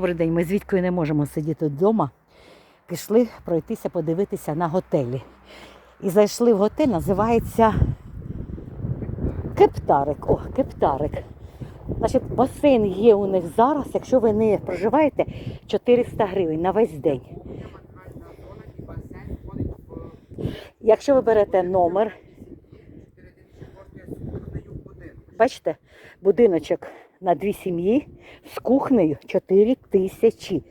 Добрий день, ми з не можемо сидіти вдома. Пішли пройтися, подивитися на готелі. І зайшли в готель, називається Кептарик. О, Кептарик. Значить, басейн є у них зараз, якщо ви не проживаєте, 400 гривень на весь день. Якщо ви берете номер, бачите, будиночок на дві сім'ї з кухнею 4 тисячі.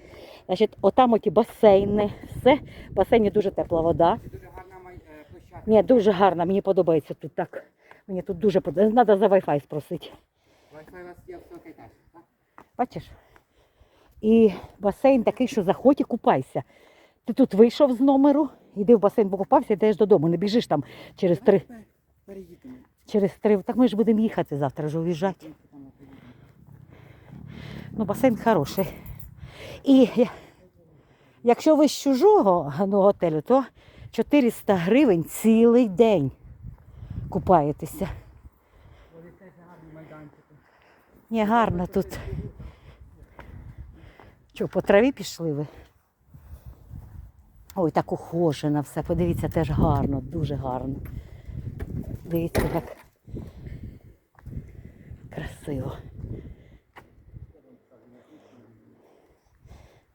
Значить, отам оті басейни, все. В басейні дуже тепла вода. Дуже гарна площадка. Ні, дуже гарно, мені подобається тут так. Мені тут дуже подобається. Треба за Wi-Fi спросити. Wi-Fi у вас є високий теж, так? Бачиш? І басейн такий, що заходь і купайся. Ти тут вийшов з номеру, йди в басейн, покупався, йдеш додому. Не біжиш там через три. Через три. Так ми ж будемо їхати завтра вже уїжджати. Ну, басейн хороший. І якщо ви з чужого ну, готелю, то 400 гривень цілий день купаєтеся. Ні, гарно тут. Що, по траві пішли ви? Ой, так ухожено все. Подивіться, теж гарно, дуже гарно. Дивіться, як красиво.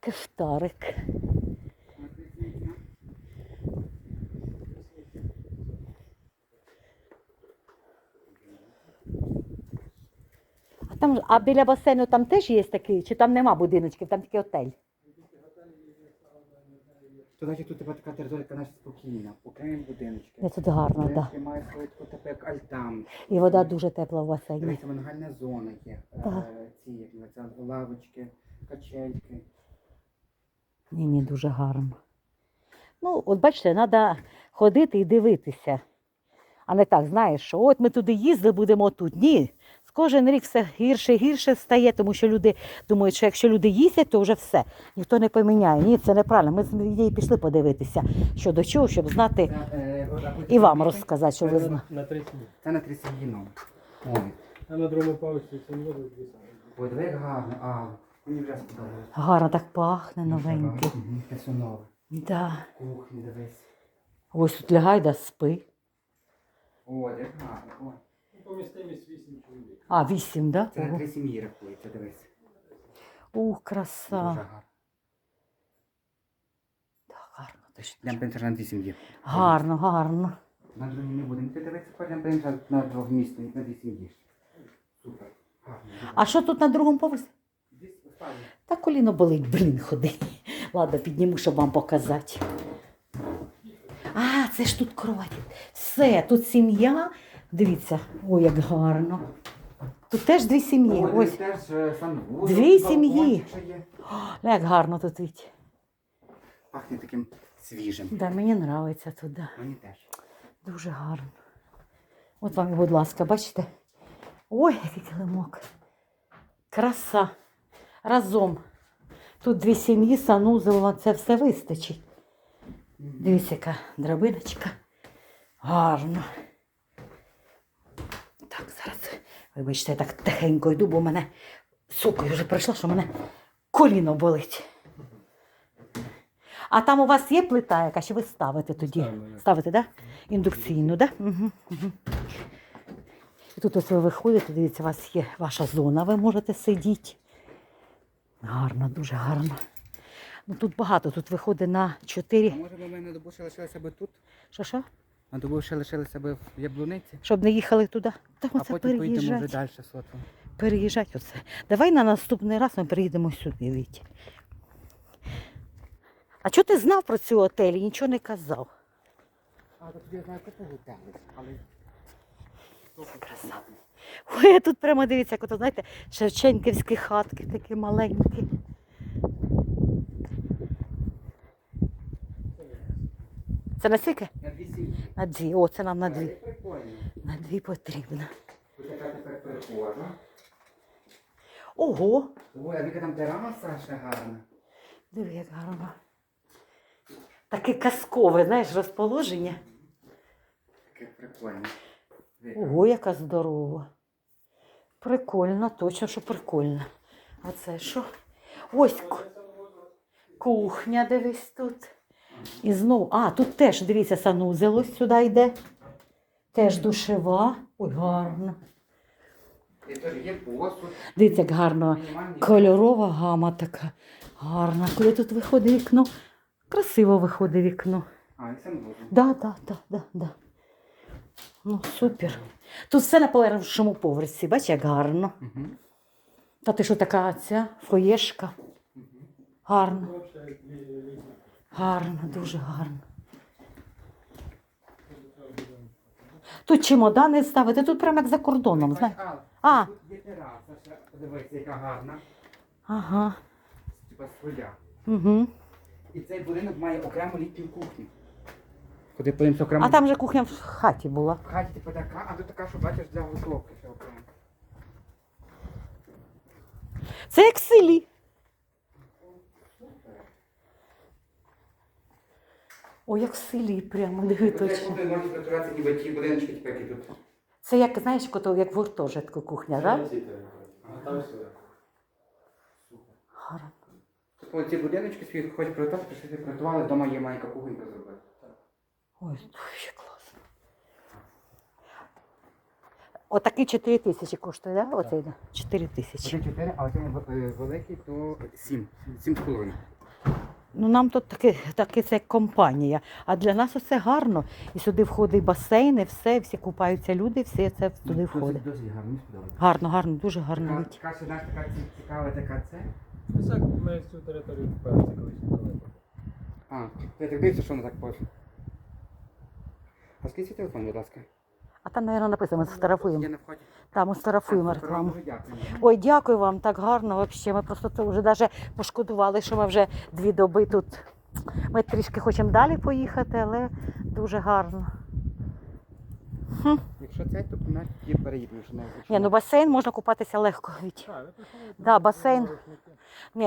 Кефтарик. А там, а біля басейну там теж є такий, чи там нема будиночків, там тільки готель. То значить тут тепер така територія наша спокійна, окремі будиночки. Не тут гарно, так. Да. Мають свою таку типу як альтан. І вода дуже тепла в басейні. Дивіться, мангальна зона є. Так. Е, Ці як називаються, лавочки, качельки. Ні, ні, дуже гарно. Ну, от бачите, треба ходити і дивитися. А не так, знаєш, що от ми туди їздили, будемо тут. Ні. З кожен рік все гірше і гірше стає, тому що люди думають, що якщо люди їздять, то вже все. Ніхто не поміняє. Ні, це неправильно. Ми з її пішли подивитися, що до чого, щоб знати Це, е, потім і вам розказати, що ви на, знаєте. на третій. Це на три сім'ї номер. А на другому поверсі це не буде диви, гарно. А, мені вже. Гарно так пахне новенький. Мгм, Це нове. Да. Кухні, дивись. Ось тут лягай да спи. О, гарно. Ну, Помістимість 8 чоловік. А, вісім, да? Це на Ого. три сім'ї рахується, дивись. Ух, Дуже краса. гарно. Так, гарно, точно. На дві сім'ї. Гарно, гарно. На другій не будемо. Ти дивися, потім принтер на двох місць, на дві сім'ї. Супер. Гарно. А що тут на другому поверсі? Та коліно болить, блін, ходи. Ладно, підніму, щоб вам показати. А, це ж тут кровать. Все, тут сім'я. Дивіться, ой, як гарно. Тут теж дві сім'ї. Ой, Ось, е, Дві сім'ї. є. як гарно тут віть. Пахне таким свіжим. Да, мені подобається тут. Да. Мені теж. Дуже гарно. От вам, будь ласка, бачите? Ой, який килимок. Краса. Разом. Тут дві сім'ї, санузел, це все вистачить. Дивіться, яка драбиночка. Гарно. Так, зараз. Вибачте, я так тихенько йду, бо в мене сукою вже прийшла, що в мене коліно болить. А там у вас є плита, яка чи ви ставите тоді? Ставимо, я. Ставите, так? Да? Індукційну, так? Да? Угу, угу. І тут ось ви виходите, дивіться, у вас є ваша зона, ви можете сидіти. Гарно, дуже гарно. Ну, тут багато, тут виходить на А може би ми на добу ще лишилися би тут? Що що? На добу ще лишилися би в Яблуниці? Щоб не їхали туди. Так А потім поїдемо вже далі сотом. Переїжджати оце. Давай на наступний раз ми приїдемо сюди, Віть. А чого ти знав про цю отель і нічого не казав? А, то тоді я знаю, готелі, але... Краса. Ой, тут прямо дивіться, як ото, знаєте, шевченківські хатки такі маленькі. Це на скільки? На дві сім'ї. На дві. О, це нам на дві. На дві потрібно. Така тепер прихожа. Ого! Ой, а яка там тераса ще гарна. Диви, як гарно. Таке казкове, знаєш, розположення. Таке прикольне. Ого, яка здорова. Прикольно, точно, що прикольно. А це що? Ось кухня, дивись тут. І знову, а, тут теж, дивіться, санузел ось сюди йде. Теж душева. Ой, гарно. Дивіться, як гарно. Кольорова гама така гарна. Коли тут виходить вікно, красиво виходить вікно. А, і санвузол. Да, да, да, да, да. Ну, супер. Тут все на першому поверсі, бачиш, як гарно. Угу. Та ти що така ця фоєшка? Гарно, Взагалі, гарно, дуже гарно. Тут чемодани ставити, тут прямо як за кордоном, знаєш. А. Тут є тераса, ще подивися, яка гарна. Ага. Типа своя. Угу. І цей будинок має окрему літню кухню. Куди подивимося окремо. А там же кухня в хаті була. В хаті типу така, а тут така, що бачиш для готовки ще окремо. Це як в селі. О, як в селі прямо, диви точно. можна працювати ніби ті будиночки, типу, які тут. Це як, знаєш, кото, як в гуртожитку кухня, так? Це ці. А там все. Гарно. Ці будиночки свої хочуть приготувати, пішли собі приготували, вдома є маленька кухонька зробити. Ой, ще класно. Отакий 4 тисячі коштує, так? Да? Оцей, да? 4 тисячі. Один чотири, а оцей е, великий, то сім. Сім з половиною. Ну нам тут таки, таки це компанія. А для нас оце гарно. І сюди входить басейн, і все, всі купаються люди, все це туди входить. Досить гарно, сподобається. Гарно, гарно, дуже гарно. Така, така, ще, знаєш, така ці- цікава така це. Ми цю територію купили, це колись. А, ти так дивишся, що воно так пише. А скільки телефон, будь ласка? А там, мабуть, написано, ми сфотографуємо. Я на вході. Там ми сфотографуємо рекламу. дуже Дякую. Ой, дякую вам, так гарно вообще. Ми просто це вже даже пошкодували, що ми вже дві доби тут. Ми трішки хочемо далі поїхати, але дуже гарно. Якщо це, то навіть є переїдемо, що не Ні, ну басейн можна купатися легко. А, Да, басейн. Ні,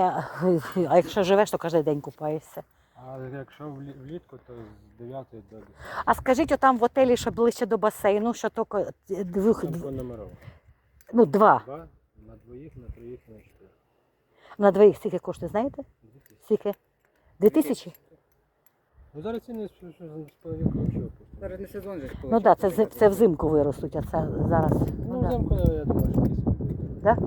а якщо живеш, то кожен день купаєшся. А якщо влі- влітку, то з 9 до 10. А скажіть, отам в отелі, що ближче до басейну, що тільки двох, Там по номерам. ну, два. Два, на двоїх, на троїх, на чотирьох. На двоїх скільки коштує, знаєте? Дві тисячі. Скільки? Дві тисячі? Ну зараз ціни що, що з половинку взагалі. Зараз не сезон же. Ну так, да, це, це взимку виростуть, а це зараз. Ну, Ну, да. взимку, я думаю, що десь буде. Да?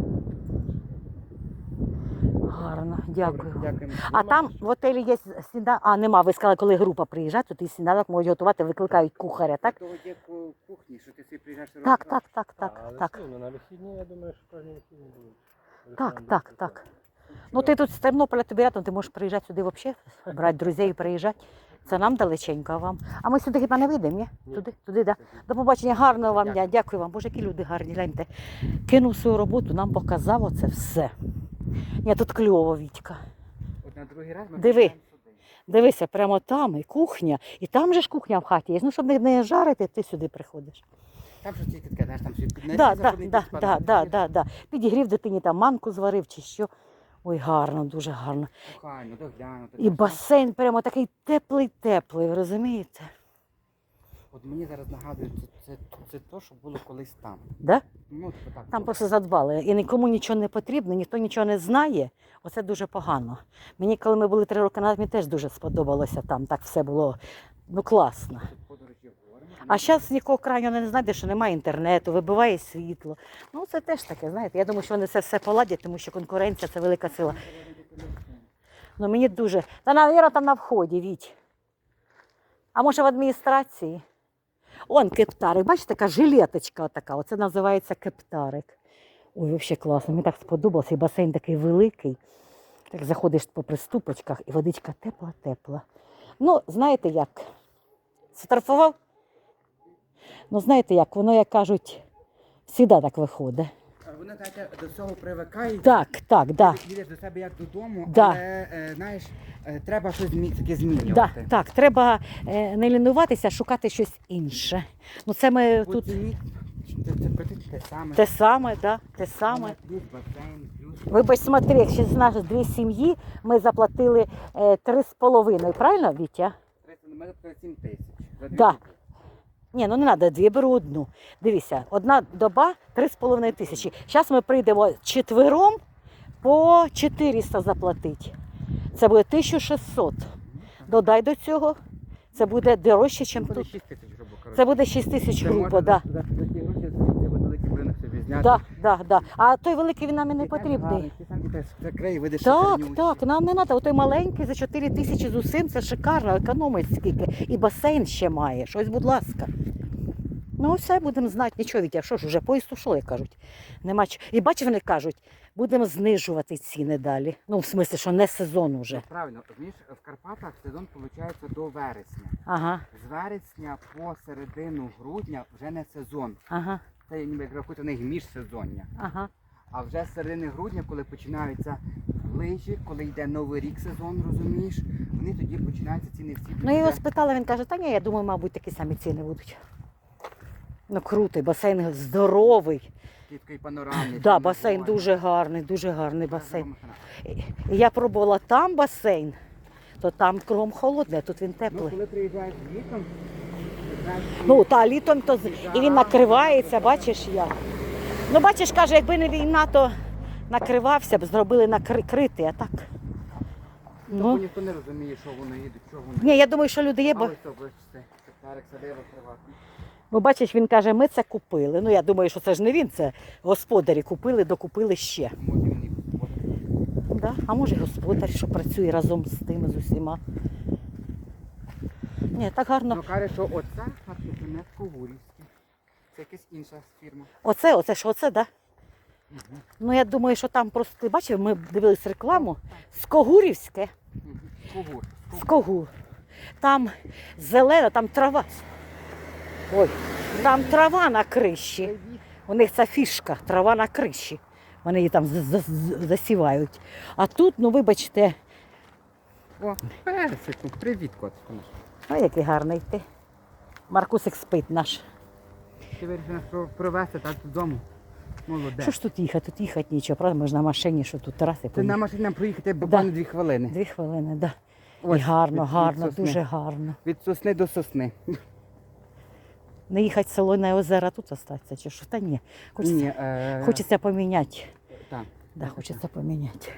Гарно, дякую. Дякуємо. А там в отелі є сніданок. А, нема. Ви сказали, коли група приїжджає, то ти сніданок можуть готувати, викликають кухаря, так? Того є ку- кухні, що ти собі приїжджаєш і Так, так, так, так, але так. все на вихідні, я думаю, що кожні вихідні будуть. Так, так, так. Ну ти тут з Тернополя тобі рядом, ти можеш приїжджати сюди взагалі, брати друзів і приїжджати. Це нам далеченько, а вам. А ми сюди хіба не вийдемо, ні? Ні. Туди, туди, да. До побачення, гарного вам дня. Дякую. Дякую вам. Боже, які люди гарні. Гляньте. Кинув свою роботу, нам показав оце все. Ні, тут кльово, Вітька. От на другий раз ми Диви. Дивися, прямо там і кухня, і там же ж кухня в хаті є. Ну, щоб не, жарити, ти сюди приходиш. Там щось тільки таке, знаєш, там під Да, да, да, да, да, да, да. Підігрів дитині там манку зварив чи що. Ой, гарно, дуже гарно. Кохайно, доглянуто. І басейн прямо такий теплий-теплий, ви розумієте? От мені зараз нагадує, це, це, це то, що було колись там. Да? Ну, так. Там просто задбали. І нікому нічого не потрібно, ніхто нічого не знає. Оце дуже погано. Мені, коли ми були три роки назад, мені теж дуже сподобалося там. Так все було ну, класно. А зараз нікого крайнього не знайдеш, що немає інтернету, вибиває світло. Ну це теж таке, знаєте. Я думаю, що вони це все поладять, тому що конкуренція це велика сила. Ну мені дуже. Та навіра там на вході, Віть. А може в адміністрації? Он кептарик, бачите, така жилеточка така. Оце називається кептарик. Ой, взагалі класно. Мені так сподобалося. І басейн такий великий. Так заходиш по приступочках і водичка тепла-тепла. Ну, знаєте як? Сфотографував? Ну, знаєте як, воно, як кажуть, завжди так виходить. А до цього привикають. Так, так, да. Їдеш до себе як додому, Да. але, е, знаєш, е, треба щось змі... таке Да, змінювати. так, треба е, не лінуватися, шукати щось інше. Ну, це ми тут ціні Це, це, це, те саме. те саме, да, те саме. Плюс басейн, плюс... Вибач, смотри, якщо з нас дві сім'ї, ми заплатили е, три з половиною, правильно, Вітя? 300, ну, 7 тисяч. За дві Да. Ні, ну не треба дві, беру одну. Дивіться, одна доба три з половиною тисячі. Зараз ми прийдемо четвером, по 400 заплатити. Це буде 1600. Додай до цього, це буде дорожче, ніж буде тут. 6 тисяч грубо. Це буде 6 тисяч грубо, можна да. Да, да, да. А той великий він нам і не потрібний. Десь закрий, видиш, Так, так, нам не треба. Отой маленький за 4 тисячі з усім, це шикарно, економить скільки. І басейн ще має. Щось, будь ласка. Ну, все, будемо знати, нічого Вітя, що ж, ушов, як кажуть. Нема ч- І бачиш, вони кажуть, будемо знижувати ціни далі. Ну, в смислі, що не сезон уже. Ну, Правильно, розумієш, в Карпатах сезон виходить до вересня. Ага, З вересня по середину грудня вже не сезон. ага, Це ніби як рахують у них міжсезоння. ага. А вже з середини грудня, коли починаються лижі, коли йде новий рік сезон, розумієш, вони тоді починаються ціни всі. Ну, я його спитала, він каже, та ні, я думаю, мабуть, такі самі ціни будуть. Ну, крутий, басейн здоровий. Такий панорамний. Да, басейн дуже гарний, дуже гарний басейн. Я пробувала там басейн, то там кругом холодне, тут він Ну, теплий. коли приїжджаєш літом, Ну, та літом то і він накривається, бачиш як. Ну, бачиш, каже, якби не війна, то накривався б, зробили накритий, а так. ну, Ну, ніхто не розуміє, що воно їде, чого воно. ні, я думаю, що люди є, бо, Але це бачите, Тарик садив приватно. бо бачиш, він каже, ми це купили. Ну, я думаю, що це ж не він, це господарі купили, докупили ще. Може він і купив. Да? А може господар, що працює разом з тими, з усіма. Ні, так гарно. Ну каже, що оце харчокінет Когурівський. Це якась інша фірма. Оце, оце що оце, да? Ну я думаю, що там просто ти бачив, ми дивились рекламу. Скогурівське, Мгм. Когур. Скогур. Там зелена, там трава. Ой, там трава на криші. У них ця фішка, трава на криші. Вони її там засівають. А тут, ну вибачте, О, персику. Привіт, котику ой, який гарний ти. Маркусик спить наш. Ти вирішив нас провести так додому. Молодець. Що ж тут їхати? Тут їхати нічого, правда? Ми ж на машині, що тут траси. Ти поїхали. на машині нам проїхати буквально дві хвилини. Дві хвилини, так. Да. І гарно, від- від гарно, сосни. дуже гарно. Від сосни до сосни. Не їхати в село на озера тут остатися, чи що? Та ні. Хочеться, Ні, е, хочеться поміняти. Так. Да, хочеться поміняти.